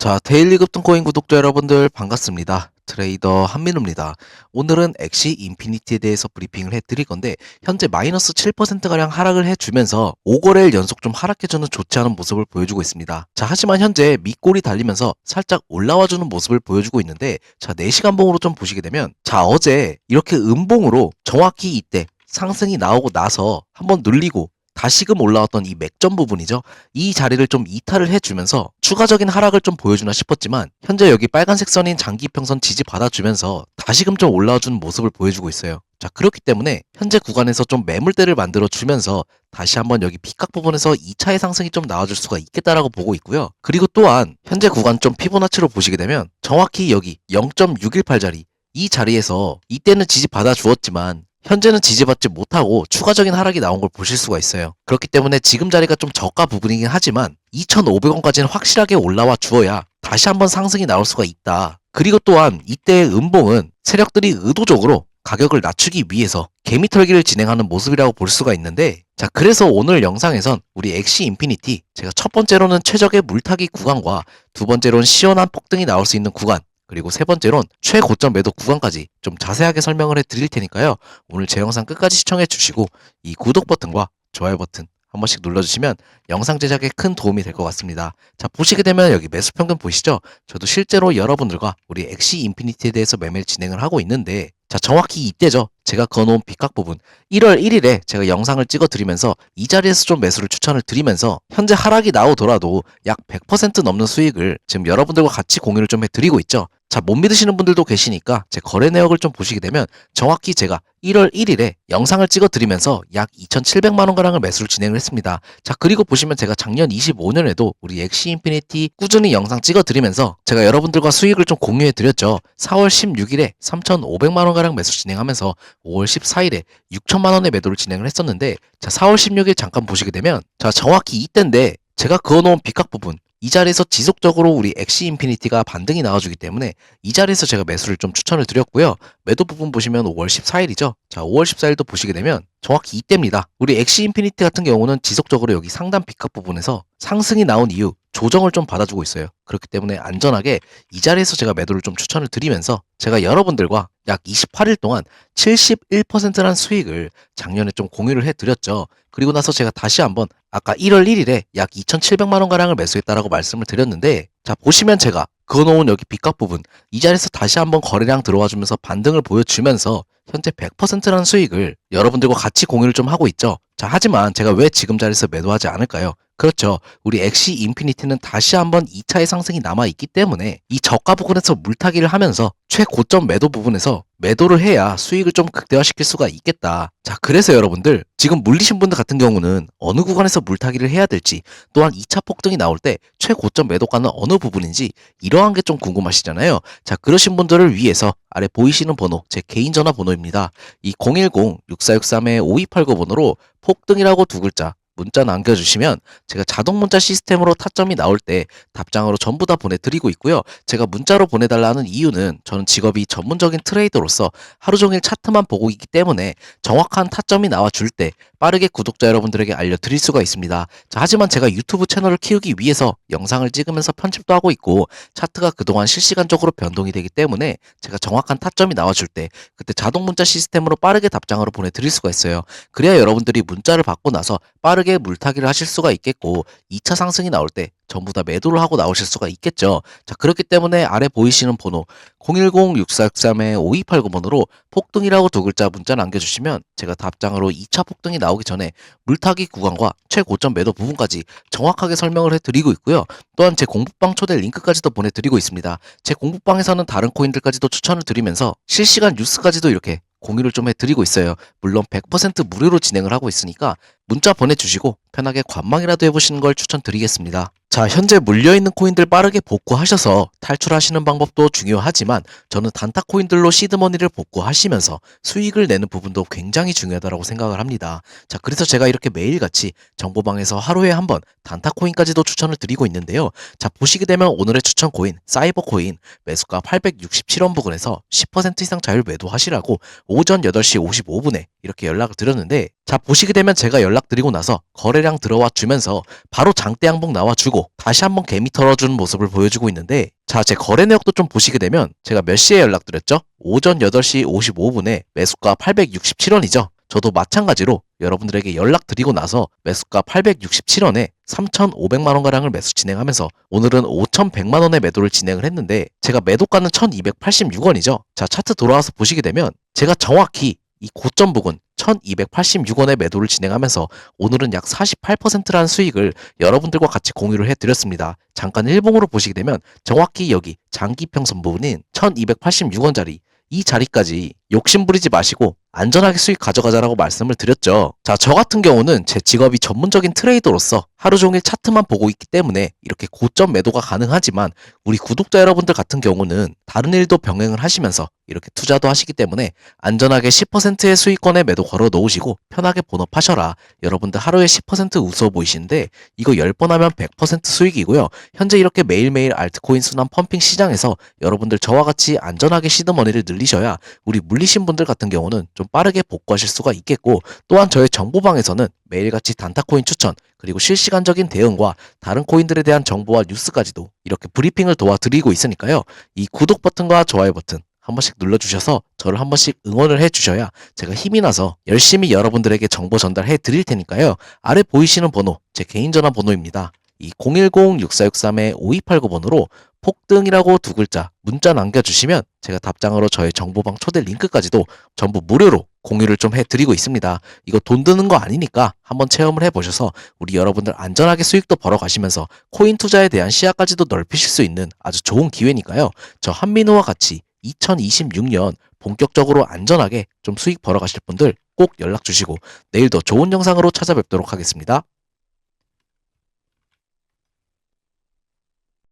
자, 데일리 급등코인 구독자 여러분들 반갑습니다. 트레이더 한민우입니다. 오늘은 엑시 인피니티에 대해서 브리핑을 해드릴 건데 현재 마이너스 7%가량 하락을 해주면서 5거래일 연속 좀 하락해주는 좋지 않은 모습을 보여주고 있습니다. 자, 하지만 현재 밑골이 달리면서 살짝 올라와주는 모습을 보여주고 있는데 자, 4시간 봉으로 좀 보시게 되면 자, 어제 이렇게 음봉으로 정확히 이때 상승이 나오고 나서 한번 눌리고 다시금 올라왔던 이 맥점 부분이죠. 이 자리를 좀 이탈을 해주면서 추가적인 하락을 좀 보여주나 싶었지만 현재 여기 빨간색 선인 장기평선 지지 받아주면서 다시금 좀 올라와주는 모습을 보여주고 있어요. 자 그렇기 때문에 현재 구간에서 좀 매물대를 만들어 주면서 다시 한번 여기 빗각 부분에서 2차의 상승이 좀 나와줄 수가 있겠다라고 보고 있고요. 그리고 또한 현재 구간 좀 피보나치로 보시게 되면 정확히 여기 0.618 자리 이 자리에서 이때는 지지 받아 주었지만 현재는 지지받지 못하고 추가적인 하락이 나온 걸 보실 수가 있어요. 그렇기 때문에 지금 자리가 좀 저가 부분이긴 하지만 2,500원까지는 확실하게 올라와 주어야 다시 한번 상승이 나올 수가 있다. 그리고 또한 이때의 음봉은 세력들이 의도적으로 가격을 낮추기 위해서 개미털기를 진행하는 모습이라고 볼 수가 있는데 자 그래서 오늘 영상에선 우리 엑시 인피니티 제가 첫 번째로는 최적의 물타기 구간과 두 번째로는 시원한 폭등이 나올 수 있는 구간 그리고 세 번째론 최고점 매도 구간까지 좀 자세하게 설명을 해 드릴 테니까요. 오늘 제 영상 끝까지 시청해 주시고 이 구독 버튼과 좋아요 버튼 한 번씩 눌러주시면 영상 제작에 큰 도움이 될 것 같습니다. 자, 보시게 되면 여기 매수 평균 보시죠? 저도 실제로 여러분들과 우리 엑시 인피니티에 대해서 매매를 진행을 하고 있는데 자, 정확히 이때죠. 제가 그어놓은 빗각 부분. 1월 1일에 제가 영상을 찍어 드리면서 이 자리에서 좀 매수를 추천을 드리면서 현재 하락이 나오더라도 약 100% 넘는 수익을 지금 여러분들과 같이 공유를 좀 해드리고 있죠. 자, 못 믿으시는 분들도 계시니까 제 거래 내역을 좀 보시게 되면 정확히 제가 1월 1일에 영상을 찍어 드리면서 약 2,700만 원가량을 매수를 진행을 했습니다. 자, 그리고 보시면 제가 작년 25년에도 우리 엑시 인피니티 꾸준히 영상 찍어 드리면서 제가 여러분들과 수익을 좀 공유해 드렸죠. 4월 16일에 3,500만 원가량 매수 진행하면서 5월 14일에 6천만 원의 매도를 진행을 했었는데 자, 4월 16일 잠깐 보시게 되면 자, 정확히 이때인데 제가 그어놓은 빗각 부분 이 자리에서 지속적으로 우리 엑시 인피니티가 반등이 나와주기 때문에 이 자리에서 제가 매수를 좀 추천을 드렸고요. 매도 부분 보시면 5월 14일이죠. 자, 5월 14일도 보시게 되면 정확히 이때입니다. 우리 엑시 인피니티 같은 경우는 지속적으로 여기 상단 빗각 부분에서 상승이 나온 이후 조정을 좀 받아주고 있어요. 그렇기 때문에 안전하게 이 자리에서 제가 매도를 좀 추천을 드리면서 제가 여러분들과 약 28일 동안 71%란 수익을 작년에 좀 공유를 해드렸죠. 그리고 나서 제가 다시 한번 아까 1월 1일에 약 2,700만 원가량을 매수했다라고 말씀을 드렸는데 자 보시면 제가 그어놓은 여기 빗각 부분 이 자리에서 다시 한번 거래량 들어와 주면서 반등을 보여주면서 현재 100%라는 수익을 여러분들과 같이 공유를 좀 하고 있죠. 자, 하지만 제가 왜 지금 자리에서 매도하지 않을까요? 그렇죠. 우리 엑시 인피니티는 다시 한번 2차의 상승이 남아있기 때문에 이 저가 부분에서 물타기를 하면서 최고점 매도 부분에서 매도를 해야 수익을 좀 극대화시킬 수가 있겠다. 자, 그래서 여러분들 지금 물리신 분들 같은 경우는 어느 구간에서 물타기를 해야 될지 또한 2차 폭등이 나올 때 최고점 매도가는 어느 부분인지 이러한 게 좀 궁금하시잖아요. 자, 그러신 분들을 위해서 아래 보이시는 번호 제 개인 전화 번호입니다. 이 010-6463-5289 번호로 폭등이라고 두 글자 문자 남겨주시면 제가 자동 문자 시스템으로 타점이 나올 때 답장으로 전부 다 보내드리고 있고요. 제가 문자로 보내달라는 이유는 저는 직업이 전문적인 트레이더로서 하루 종일 차트만 보고 있기 때문에 정확한 타점이 나와줄 때 빠르게 구독자 여러분들에게 알려드릴 수가 있습니다. 자, 하지만 제가 유튜브 채널을 키우기 위해서 영상을 찍으면서 편집도 하고 있고 차트가 그동안 실시간적으로 변동이 되기 때문에 제가 정확한 타점이 나와줄 때 그때 자동 문자 시스템으로 빠르게 답장으로 보내드릴 수가 있어요. 그래야 여러분들이 문자를 받고 나서 빠르게 물타기를 하실 수가 있겠고 2차 상승이 나올 때 전부 다 매도를 하고 나오실 수가 있겠죠. 자, 그렇기 때문에 아래 보이시는 번호 010-6463-5289번으로 폭등이라고 두 글자 문자 남겨주시면 제가 답장으로 2차 폭등이 나오기 전에 물타기 구간과 최고점 매도 부분까지 정확하게 설명을 해드리고 있고요. 또한 제 공부방 초대 링크까지도 보내드리고 있습니다. 제 공부방에서는 다른 코인들까지도 추천을 드리면서 실시간 뉴스까지도 이렇게 공유를 좀 해드리고 있어요. 물론 100% 무료로 진행을 하고 있으니까 문자 보내주시고 편하게 관망이라도 해보시는 걸 추천드리겠습니다. 자, 현재 물려있는 코인들 빠르게 복구하셔서 탈출하시는 방법도 중요하지만 저는 단타 코인들로 시드머니를 복구하시면서 수익을 내는 부분도 굉장히 중요하다고 생각을 합니다. 자, 그래서 제가 이렇게 매일같이 정보방에서 하루에 한 번 단타 코인까지도 추천을 드리고 있는데요. 자, 보시게 되면 오늘의 추천 코인, 사이버 코인 매수가 867원 부근에서 10% 이상 자율 매도하시라고 오전 8시 55분에 이렇게 연락을 드렸는데 자, 보시게 되면 제가 연락드리고 나서 거래량 들어와 주면서 바로 장대 양봉 나와주고 다시 한번 개미 털어주는 모습을 보여주고 있는데 자, 제 거래 내역도 좀 보시게 되면 제가 몇 시에 연락드렸죠? 오전 8시 55분에 매수가 867원이죠. 저도 마찬가지로 여러분들에게 연락드리고 나서 매수가 867원에 3,500만 원가량을 매수 진행하면서 오늘은 5,100만 원의 매도를 진행을 했는데 제가 매도가는 1,286원이죠. 자, 차트 돌아와서 보시게 되면 제가 정확히 이 고점 부근 1286원의 매도를 진행하면서 오늘은 약 48%라는 수익을 여러분들과 같이 공유를 해드렸습니다. 잠깐 일봉으로 보시게 되면 정확히 여기 장기평선 부분인 1286원짜리 이 자리까지 욕심 부리지 마시고 안전하게 수익 가져가자라고 말씀을 드렸죠. 자, 저 같은 경우는 제 직업이 전문적인 트레이더로서 하루 종일 차트만 보고 있기 때문에 이렇게 고점 매도가 가능하지만 우리 구독자 여러분들 같은 경우는 다른 일도 병행을 하시면서 이렇게 투자도 하시기 때문에 안전하게 10%의 수익권에 매도 걸어 놓으시고 편하게 본업하셔라. 여러분들 하루에 10% 우스워 보이시는데 이거 10번 하면 100% 수익이고요. 현재 이렇게 매일매일 알트코인 순환 펌핑 시장에서 여러분들 저와 같이 안전하게 시드머니를 늘리셔야 우리 물리신 분들 같은 경우는 좀 빠르게 복구하실 수가 있겠고 또한 저의 정보방에서는 매일같이 단타코인 추천 그리고 실시간적인 대응과 다른 코인들에 대한 정보와 뉴스까지도 이렇게 브리핑을 도와드리고 있으니까요. 이 구독 버튼과 좋아요 버튼 한 번씩 눌러주셔서 저를 한 번씩 응원을 해주셔야 제가 힘이 나서 열심히 여러분들에게 정보 전달해 드릴 테니까요. 아래 보이시는 번호 제 개인 전화 번호입니다. 이 010-6463-5289번으로 폭등이라고 두 글자 문자 남겨주시면 제가 답장으로 저의 정보방 초대 링크까지도 전부 무료로 공유를 좀 해드리고 있습니다. 이거 돈 드는 거 아니니까 한번 체험을 해보셔서 우리 여러분들 안전하게 수익도 벌어가시면서 코인 투자에 대한 시야까지도 넓히실 수 있는 아주 좋은 기회니까요. 저 한민호와 같이 2026년 본격적으로 안전하게 좀 수익 벌어가실 분들 꼭 연락 주시고 내일도 좋은 영상으로 찾아뵙도록 하겠습니다.